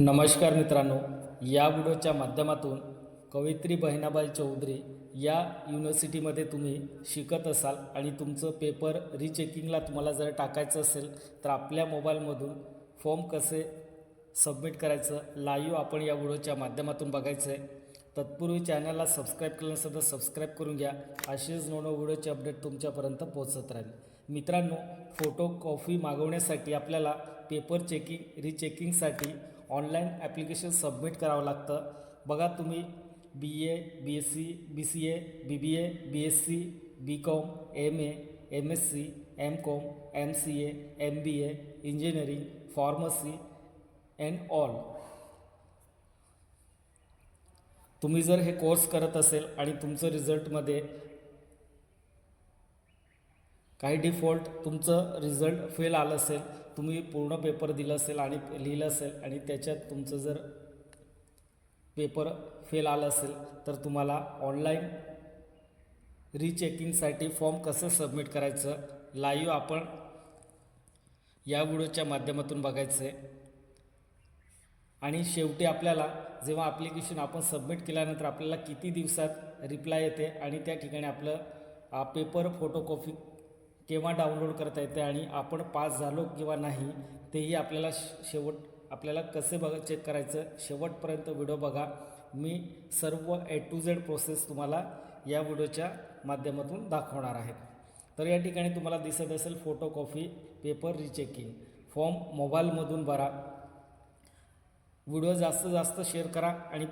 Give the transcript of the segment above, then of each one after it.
नमस्कार मित्रांनो या व्हिडिओच्या माध्यमातून कवयित्री बहिणाबाई चौधरी या युनिव्हर्सिटीमध्ये तुम्ही शिकत असाल आणि तुमचं पेपर रिचेकिंगला तुम्हाला जर टाकायचं असेल तर आपल्या मोबाईलमधून फॉर्म कसे सबमिट करायचं लाईव्ह आपण या व्हिडिओच्या माध्यमातून बघायचं आहे तत्पूर्वी चॅनलला सबस्क्राईब केलं नसेल तर सबस्क्राईब करून घ्या. असेच नवनव व्हिडिओचे अपडेट तुमच्यापर्यंत पोहोचत राहील. मित्रांनो फोटो कॉफी मागवण्यासाठी आपल्याला पेपर चेकिंग रिचेकिंगसाठी ऑनलाईन ॲप्लिकेशन सबमिट करावं लागतं. बघा तुम्ही B A B S C B C A B B A B S C B com M A M S C M com M C A M B A engineering pharmacy and all तुम्ही जर हे course करत असेल आणि तुमचं रिझल्टमध्ये काही default तुमचं result fail आलं असेल तुम्ही पूर्ण पेपर दिलं असेल आणि लिहिलं असेल आणि त्याच्यात तुमचं जर पेपर फेल आलं असेल तर तुम्हाला ऑनलाईन रिचेकिंगसाठी फॉर्म कसं सबमिट करायचं लाईव्ह आपण या व्हिडिओच्या माध्यमातून बघायचं आहे. आणि शेवटी आपल्याला जेव्हा ॲप्लिकेशन आपण सबमिट केल्यानंतर आपल्याला किती दिवसात रिप्लाय येते आणि त्या ठिकाणी आपलं पेपर फोटोकॉपी केव्हा डाउनलोड करता येते आणि आपण पास झालो किंवा नाही तेही आपल्याला श- शेवट आपल्याला कसे बघा चेक करायचं शेवटपर्यंत व्हिडिओ बघा. मी सर्व ए टू झेड प्रोसेस तुम्हाला या व्हिडिओच्या माध्यमातून दाखवणार आहे. तर या ठिकाणी तुम्हाला दिसत असेल फोटोकॉपी पेपर रिचेकिंग फॉर्म मोबाईलमधून भरा. व्हिडिओ जास्त जास्त शेअर करा आणि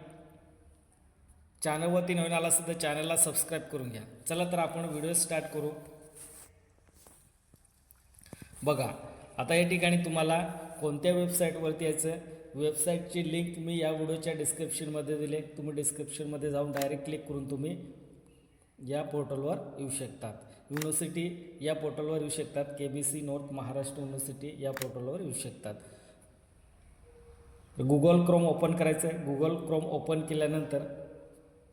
चॅनलवरती नवीन आला असेल तर चॅनलला सबस्क्राईब करून घ्या. चला तर आपण व्हिडिओ स्टार्ट करू. बघा आता या ठिकाणी तुम्हाला कोणत्या वेबसाईटवरती यायचं? वेबसाईटची लिंक मी या व्हिडिओच्या डिस्क्रिप्शनमध्ये दिले. तुम्ही डिस्क्रिप्शनमध्ये जाऊन डायरेक्ट क्लिक करून तुम्ही या पोर्टलवर येऊ शकतात. युनिव्हर्सिटी या पोर्टलवर येऊ शकतात. K B C north Maharashtra university या पोर्टलवर येऊ शकतात. गुगल क्रोम ओपन करायचं आहे गुगल क्रोम ओपन केल्यानंतर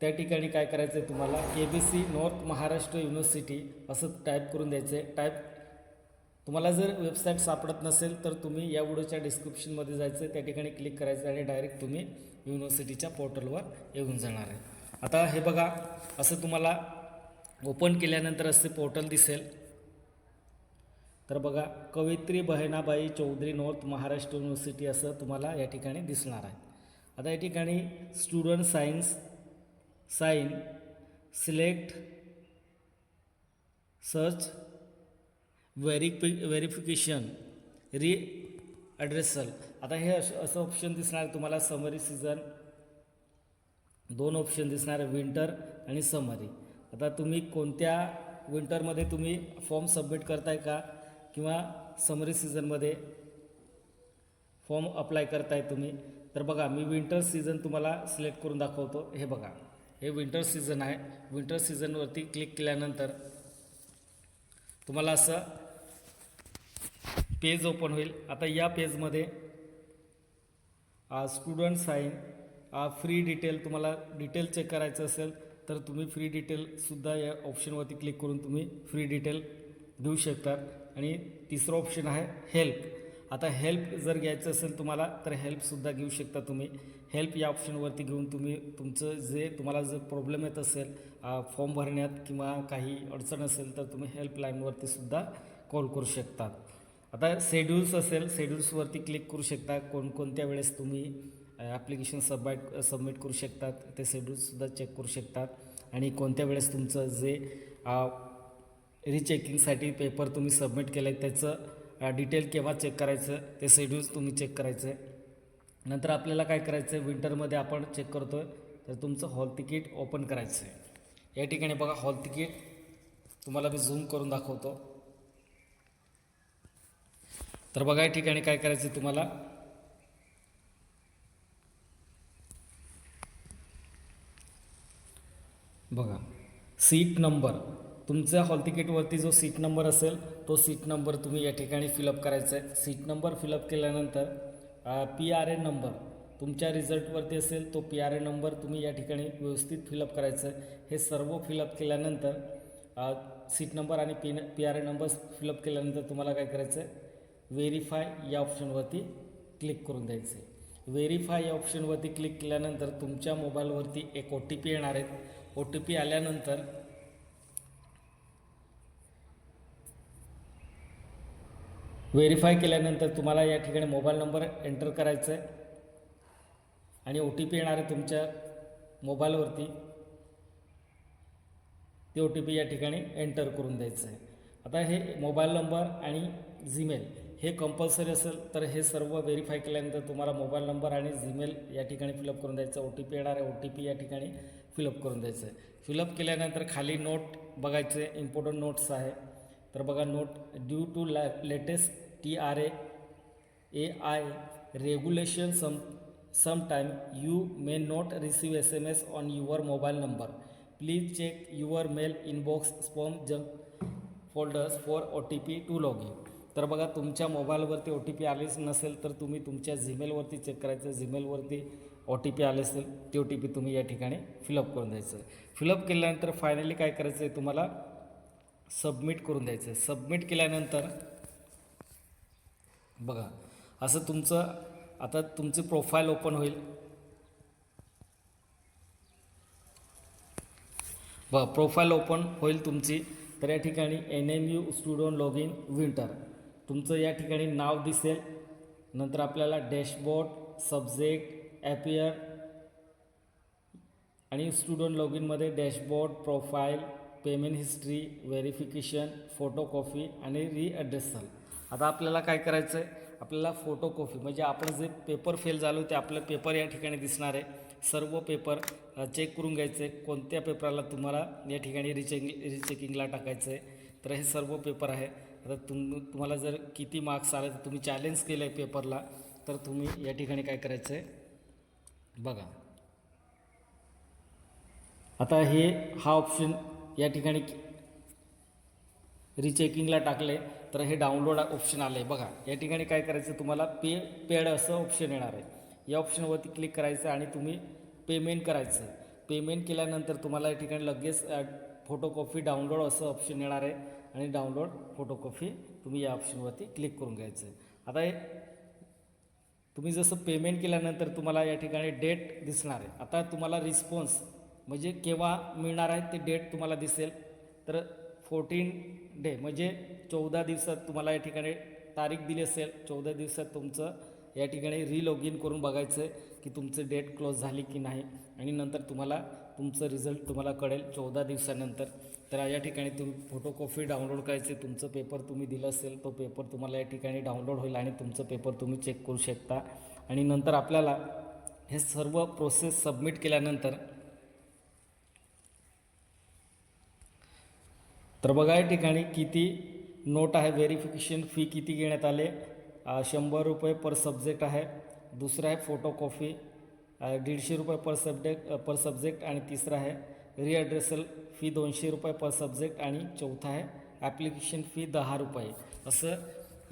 त्या ठिकाणी काय करायचं आहे तुम्हाला? K B C north Maharashtra university असं टाईप करून द्यायचं आहे टाईप तुम्हाला जर वेबसाईट सापडत नसेल तर तुम्ही या व्हिडिओच्या डिस्क्रिप्शनमध्ये जायचं त्या ठिकाणी क्लिक करायचं आणि डायरेक्ट तुम्ही युनिव्हर्सिटीच्या पोर्टलवर येऊन जाणार आहे. आता हे बघा असं तुम्हाला ओपन केल्यानंतर असे पोर्टल दिसेल. तर बघा कवित्री बहिणाबाई चौधरी नॉर्थ महाराष्ट्र युनिव्हर्सिटी असं तुम्हाला या ठिकाणी दिसणार आहे. आता या ठिकाणी student science sign select search verify verification redressal आता हे असं असं ऑप्शन दिसणार तुम्हाला समरी सीझन दोन ऑप्शन दिसणार आहे विंटर आणि समरी आता तुम्ही कोणत्या विंटरमध्ये तुम्ही फॉर्म सबमिट करताय का? किंवा समरी सीझनमध्ये फॉर्म अप्लाय करताय तुम्ही? तर बघा मी विंटर सीझन तुम्हाला सिलेक्ट करून दाखवतो. हे बघा हे विंटर सीझन आहे. विंटर सीझनवरती क्लिक केल्यानंतर तुम्हाला असं पेज ओपन होईल. आता या पेजमध्ये स्टुडंट साईन फ्री डिटेल तुम्हाला डिटेल चेक करायचं असेल तर तुम्ही फ्री डिटेलसुद्धा या ऑप्शनवरती क्लिक करून तुम्ही फ्री डिटेल देऊ शकता. आणि तिसरं ऑप्शन आहे हेल्प. आता हेल्प जर घ्यायचं असेल तुम्हाला तर हेल्पसुद्धा घेऊ शकता तुम्ही. हेल्प या ऑप्शनवरती घेऊन तुम्ही तुमचं जे तुम्हाला जर प्रॉब्लेम येत असेल फॉर्म भरण्यात किंवा काही अडचण असेल तर तुम्ही हेल्पलाईनवरतीसुद्धा कॉल करू शकतात आता शेड्युल्स असेल शेड्यूल्सवरती क्लिक करू शकता. कोणकोणत्या वेळेस तुम्ही ॲप्लिकेशन सबमिट सबमिट करू शकतात ते शेड्यूलसुद्धा चेक करू शकतात. आणि कोणत्या वेळेस तुमचं जे रिचेकिंगसाठी पेपर तुम्ही सबमिट केलं आहे त्याचं डिटेल केव्हा चेक करायचं ते शेड्यूल्स तुम्ही चेक करायचं आहे नंतर आपल्याला काय करायचं आहे विंटरमध्ये आपण चेक करतो आहे तर तुमचं हॉल तिकीट ओपन करायचं आहे या ठिकाणी बघा हॉल तिकीट तुम्हाला मी झूम करून दाखवतो. तर बघा या ठिकाणी काय करायचं आहे तुम्हाला. बघा सीट नंबर तुमच्या हॉल तिकीटवरती जो सीट नंबर असेल तो सीट नंबर तुम्ही या ठिकाणी फिलअप करायचा आहे सीट नंबर फिलअप केल्यानंतर पी आर एन नंबर तुमच्या रिझल्टवरती असेल तो पी आर ए नंबर तुम्ही या ठिकाणी व्यवस्थित फिलअप करायचं आहे हे सर्व फिलअप केल्यानंतर सीट नंबर आणि P P R A number fill up केल्यानंतर तुम्हाला काय करायचं आहे व्हेरीफाय या ऑप्शनवरती क्लिक करून द्यायचं आहे व्हेरीफाय या ऑप्शनवरती क्लिक केल्यानंतर तुमच्या मोबाईलवरती एक ओ टी पी येणार आहेत ओ टी पी आल्यानंतर व्हेरीफाय केल्यानंतर तुम्हाला या ठिकाणी मोबाईल नंबर एंटर करायचा आहे आणि ओ टी पी येणार आहे तुमच्या मोबाईलवरती ते ओ टी पी या ठिकाणी एंटर करून द्यायचं आहे आता हे मोबाईल नंबर आणि जीमेल हे कंपल्सरी असेल तर हे सर्व व्हेरीफाय केल्यानंतर तुम्हाला मोबाईल नंबर आणि जीमेल या ठिकाणी फिलअप करून द्यायचं. ओ टी पी येणार आहे ओ टी पी या ठिकाणी फिलअप करून द्यायचं. आहे फिलअप केल्यानंतर खाली नोट बघायचे इम्पॉर्टंट नोट्स आहे. तर बघा note due to la latest T R A A I regulation some sometime you may not receive S M S on your mobile number please check your mail inbox spam junk folders for O T P to log in तर बघा तुमच्या मोबाईलवरती ओ T P आलीच नसेल तर तुम्ही तुमच्या जीमेलवरती check करायचं. जीमेलवरती ओ टी पी आले असेल ती ओ टी पी तुम्ही या ठिकाणी फिलअप करून द्यायचं. फिलअप केल्यानंतर फायनली काय करायचं आहे तुम्हाला? सबमिट करून द्यायचं आहे. सबमिट केल्यानंतर बघा असं तुमचं आता तुमची प्रोफाईल ओपन होईल. बघा प्रोफाईल ओपन होईल तुमची. तर या ठिकाणी N M U student log in winter तुमचं या ठिकाणी नाव दिसेल. नंतर आपल्याला डॅशबोर्ड सब्जेक्ट ॲपियर आणि student log इनमध्ये dashboard profile payment history verification photocopy आणि रीॲड्रेसल आता आपल्याला काय करायचं आहे आपल्याला फोटोकॉफी म्हणजे आपण जे पेपर फेल झालो ते आपलं पेपर या ठिकाणी दिसणार आहे. सर्व पेपर चेक करून घ्यायचे कोणत्या पेपराला तुम्हाला या ठिकाणी रिचेकिंग रिचेकिंगला टाकायचं आहे तर हे सर्व पेपर आहे. आता तुम तुम्हाला जर किती मार्क्स आले तर तुम्ही चॅलेंज केलं आहे पेपरला तर तुम्ही या ठिकाणी काय करायचं आहे बघा. आता हे हा ऑप्शन या ठिकाणी रिचेकिंगला टाकले तर हे डाउनलोड ऑप्शन आलं आहे बघा या ठिकाणी काय करायचं तुम्हाला? पे पेड असं ऑप्शन येणार आहे. या ऑप्शनवरती क्लिक करायचं आणि तुम्ही पेमेंट करायचं. पेमेंट केल्यानंतर तुम्हाला या ठिकाणी लगेच फोटोकॉपी डाउनलोड असं ऑप्शन येणार आहे. आणि डाउनलोड फोटोकॉपी तुम्ही या ऑप्शनवरती क्लिक करून घ्यायचं. आहे आता हे तुम्ही जसं पेमेंट केल्यानंतर तुम्हाला या ठिकाणी डेट दिसणार आहे. आता तुम्हाला रिस्पॉन्स म्हणजे केव्हा मिळणार आहे ते डेट तुम्हाला दिसेल. तर फोर्टीन डे म्हणजे चौदा दिवसात तुम्हाला या ठिकाणी तारीख दिली असेल. चौदा दिवसात तुमचं या ठिकाणी रिलॉग इन करून बघायचं आहे की तुमचं डेट क्लोज झाली की नाही. आणि नंतर तुम्हाला तुमचं रिझल्ट तुम्हाला कळेल चौदा दिवसानंतर. तर या ठिकाणी तुम्ही फोटोकॉपी डाउनलोड करायचे तुमचं पेपर तुम्ही दिलं असेल तो पेपर तुम्हाला या ठिकाणी डाउनलोड होईल आणि तुमचं पेपर तुम्ही चेक करू शकता. आणि नंतर आपल्याला हे सर्व प्रोसेस सबमिट केल्यानंतर तर बघा या ठिकाणी किती नोट आहे व्हेरिफिकेशन फी किती घेण्यात आले शंभर रुपये पर सब्जेक्ट आहे. दुसरं आहे फोटोकॉफी दीडशे रुपये पर सब्जेक्ट पर सब्जेक्ट आणि तिसरा आहे. रिॲड्रेसल फी दोनशे रुपये पर सब्जेक्ट आणि चौथा आहे. ॲप्लिकेशन फी दहा रुपये. असं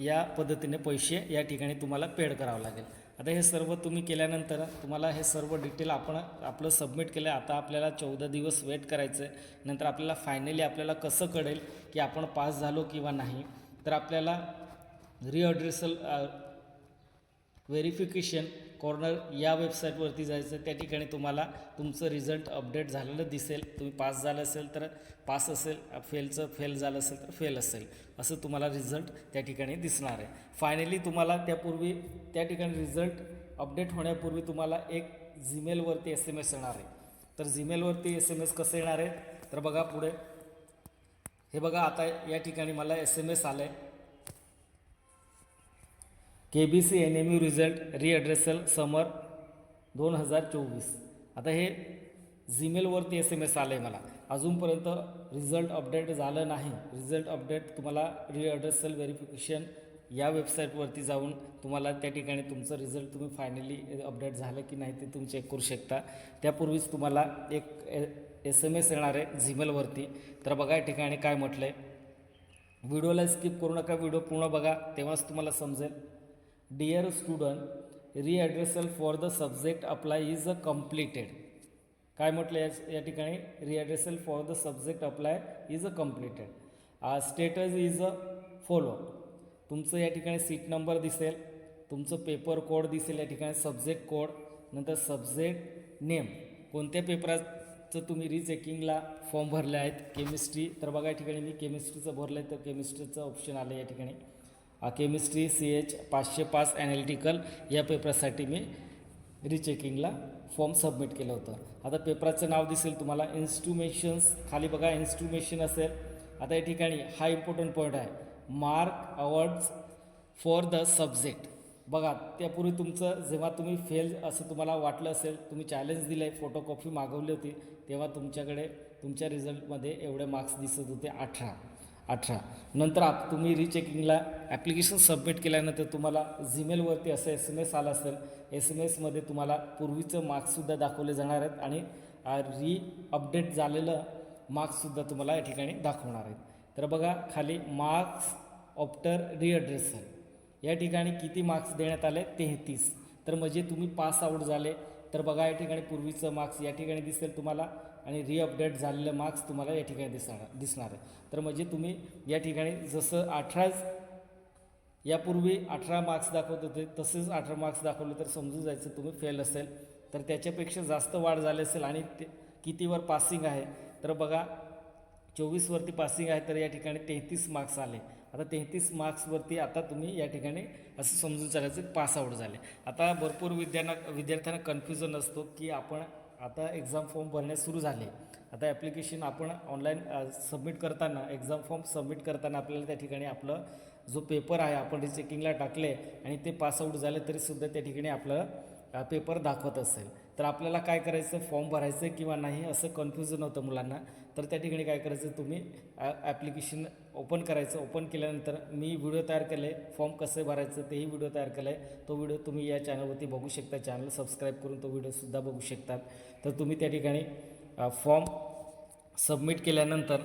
या पद्धतीने पैसे या ठिकाणी तुम्हाला पेड करावं लागेल. आता हे सर्व तुम्ही केल्यानंतर तुम्हाला हे सर्व डिटेल आपण आपलं सबमिट केलं आहे आता आपल्याला चौदा दिवस वेट करायचं आहे नंतर आपल्याला फायनली आपल्याला कसं कळेल की आपण पास झालो किंवा नाही. तर आपल्याला रिअड्रेसल व्हेरिफिकेशन कॉर्नर या वेबसाईटवरती जायचं त्या ठिकाणी तुम्हाला तुमचं रिझल्ट अपडेट झालेलं दिसेल. तुम्ही पास झालं असेल तर पास असेल फेलचं फेल झालं असेल तर फेल असेल. असं तुम्हाला रिझल्ट त्या ठिकाणी दिसणार आहे. फायनली तुम्हाला त्यापूर्वी त्या ठिकाणी रिझल्ट अपडेट होण्यापूर्वी तुम्हाला एक जीमेलवरती एस एम एस येणार आहे. तर जीमेलवरती एस एम एस कसं येणार आहे तर बघा पुढे. हे बघा आता या ठिकाणी मला एस एम एस आलं आहे K B C N M U result redressal summer दोन हजार चोवीस. आता हे जीमेलवरती एस एम एस आलं आहे मला. अजूनपर्यंत रिझल्ट अपडेट झालं नाही. रिझल्ट अपडेट तुम्हाला रिॲड्रेसल व्हेरिफिकेशन या वेबसाईटवरती जाऊन तुम्हाला त्या ठिकाणी तुमचं रिझल्ट तुम्ही फायनली अपडेट झालं की नाही ते तुम्ही चेक करू शकता. त्यापूर्वीच तुम्हाला एक एस एम एस येणार आहे जीमेलवरती तर बघा या ठिकाणी काय म्हटलं आहे व्हिडिओला स्किप करू नका. व्हिडिओ पूर्ण बघा. तेव्हाच तुम्हाला समजेल. Dear student redressal for the subject apply is a completed काय म्हटलं या या ठिकाणी? Redressal for the subject apply is a completed status is a follow तुमचं या ठिकाणी सीट नंबर दिसेल. तुमचं पेपर कोड दिसेल या ठिकाणी सब्जेक्ट कोड नंतर सब्जेक्ट नेम कोणत्या पेपराचं तुम्ही रिचेकिंगला फॉर्म भरले आहेत? केमिस्ट्री तर बघा या ठिकाणी मी केमिस्ट्रीचं भरलं आहे तर केमिस्ट्रीचं ऑप्शन आलं या ठिकाणी. केमिस्ट्री सी एच पाचशे पाच ॲनालिटिकल या पेपरसाठी मी रिचेकिंगला फॉर्म सबमिट केलं होतं. आता पेपराचं नाव दिसेल तुम्हाला इन्स्ट्रुमेशन्स खाली बघा इन्स्ट्रुमेशन असेल. आता या ठिकाणी हा इम्पॉर्टंट पॉईंट आहे. Mark awards for the subject बघा त्यापूर्वी तुमचं जेव्हा तुम्ही फेल असं तुम्हाला वाटलं असेल तुम्ही चॅलेंज दिलं आहे फोटोकॉपी मागवली होती तेव्हा तुमच्याकडे तुमच्या रिझल्टमध्ये एवढे मार्क्स दिसत होते अठरा. अठरा. नंतर आप तुम्ही रिचेकिंगला ॲप्लिकेशन सबमिट केल्यानंतर तुम्हाला जीमेलवरती असं एस एम एस आला असेल एस एम एसमध्ये तुम्हाला पूर्वीचं मार्क्ससुद्धा दाखवले जाणार आहेत आणि री अपडेट झालेलं मार्क्ससुद्धा तुम्हाला या ठिकाणी दाखवणार आहेत. तर बघा खाली मार्क्स ऑप्टर रिअड्रेसल या ठिकाणी किती मार्क्स देण्यात आले? तेहतीस. तर म्हणजे तुम्ही पास आऊट झाले. तर बघा या ठिकाणी पूर्वीचं मार्क्स या ठिकाणी दिसेल तुम्हाला. आणि रिअपडेट झालेले मार्क्स तुम्हाला या ठिकाणी दिसणार दिसणार आहे. तर म्हणजे तुम्ही या ठिकाणी जसं अठराच यापूर्वी अठरा मार्क्स दाखवत होते तसेच अठरा मार्क्स दाखवले तर समजून जायचं तुम्ही फेल असेल. तर त्याच्यापेक्षा जास्त वाढ झाली असेल आणि ते कितीवर पासिंग आहे? तर बघा चोवीसवरती पासिंग आहे तर या ठिकाणी तेहतीस मार्क्स आले. आता तेहतीस मार्क्सवरती आता तुम्ही या ठिकाणी असं समजून चालायचं पास आऊट झाले. आता भरपूर विद्यार्थ्यांना विद्यार्थ्यांना कन्फ्युजन असतो की आपण आता एक्झाम फॉर्म भरण्यास सुरू झाले. आता ॲप्लिकेशन आपण ऑनलाईन सबमिट करताना एक्झाम फॉर्म सबमिट करताना आपल्याला त्या ठिकाणी आपलं जो पेपर आहे आपण रिचेकिंगला टाकले आणि ते पासआउट झाले तरीसुद्धा त्या ठिकाणी आपलं पेपर दाखवत असेल. तर आपल्याला काय करायचं? फॉर्म भरायचं किंवा नाही असं कन्फ्युजन होतं मुलांना. तर त्या ठिकाणी काय करायचं? तुम्ही ॲप्लिकेशन ओपन करायचं. ओपन केल्यानंतर मी व्हिडिओ तयार केले फॉर्म कसं भरायचं तेही व्हिडिओ तयार केला आहे तो व्हिडिओ तुम्ही या चॅनलवरती बघू शकता. चॅनल सबस्क्राईब करून तो व्हिडिओसुद्धा बघू शकतात. तर तुम्ही त्या ठिकाणी फॉर्म सबमिट केल्यानंतर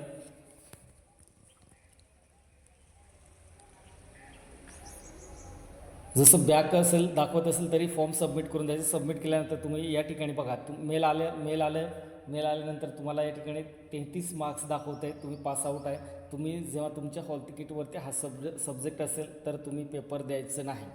जसं बॅक असेल दाखवत असेल तरी फॉर्म सबमिट करून द्यायचं. सबमिट केल्यानंतर तुम्ही या ठिकाणी बघा तुम मेल आले मेल आलं मेल आल्यानंतर तुम्हाला या ठिकाणी तेहतीस मार्क्स दाखवत आहे तुम्ही पास आऊट आहे. तुम्ही जेव्हा तुमच्या हॉल तिकीटवरती हा सब्ज सब्जेक्ट असेल तर तुम्ही पेपर द्यायचं नाही.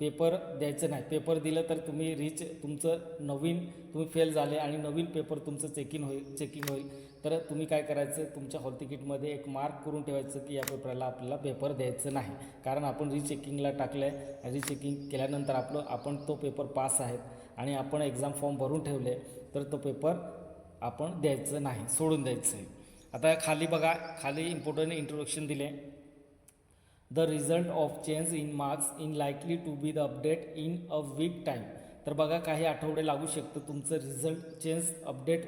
पेपर द्यायचं नाही. पेपर दिलं तर तुम्ही रिच तुमचं नवीन तुम्ही फेल झाले आणि नवीन पेपर तुमचं चेकिंग होईल चेकिंग होईल. तर तुम्ही काय करायचं तुमच्या हॉल तिकीटमध्ये एक मार्क करून ठेवायचं की या पेपरला आपल्याला पेपर द्यायचं नाही. कारण आपण रिचेकिंगला टाकलं आहे रिचेकिंग केल्यानंतर आपलं आपण तो पेपर पास आहेत आणि आपण एक्झाम फॉर्म भरून ठेवले तर तो पेपर आपण द्यायचं नाही सोडून द्यायचं आहे. आता खाली बघा खाली इम्पॉर्टंट इंट्रोडक्शन दिले. The result of change in marks in likely to be the update in a week time तर बघा काही आठवडे लागू शकतं तुमचं रिझल्ट चेंज अपडेट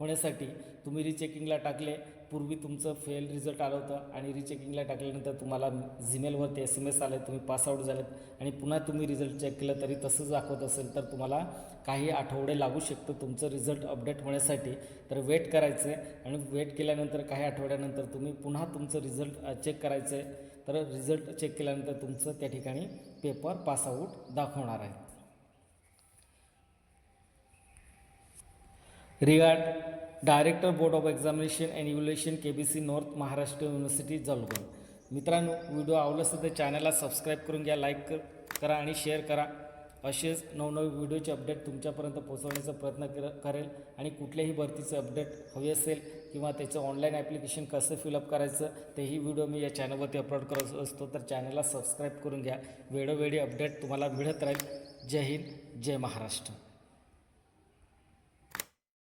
होण्यासाठी. तुम्ही रिचेकिंगला टाकले पूर्वी तुमचं फेल रिझल्ट आलं होतं आणि रिचेकिंगला टाकल्यानंतर तुम्हाला जीमेलवरती एस एम एस आले तुम्ही पासआउट झालेत आणि पुन्हा तुम्ही रिझल्ट चेक केलं तरी तसंच दाखवत असेल तर तुम्हाला काही आठवडे लागू शकतं तुमचं रिझल्ट अपडेट होण्यासाठी. तर वेट करायचं आहे आणि वेट केल्यानंतर काही आठवड्यानंतर तुम्ही पुन्हा तुमचं रिझल्ट चेक करायचं आहे तर रिझल्ट चेक केल्यानंतर तुमचं त्या ठिकाणी पेपर पासआउट दाखवणार आहे. Regard director board of examination and evaluation K B C north Maharashtra university Jalgaon मित्रांनो व्हिडिओ आवडला असेल तर चॅनलला सबस्क्राईब करून घ्या लाईक करा आणि शेअर करा. असेच नवनवीन व्हिडिओचे अपडेट तुमच्यापर्यंत पोहोचवण्याचा प्रयत्न कर करेल आणि कुठल्याही भरतीचं अपडेट हवे असेल किंवा त्याचं ऑनलाईन ॲप्लिकेशन कसं फिलअप करायचं तेही व्हिडिओ मी या चॅनलवरती अपलोड करत असतो तर चॅनलला सबस्क्राईब करून घ्या. वेळोवेळी अपडेट तुम्हाला मिळत राहील. जय हिंद जय महाराष्ट्र.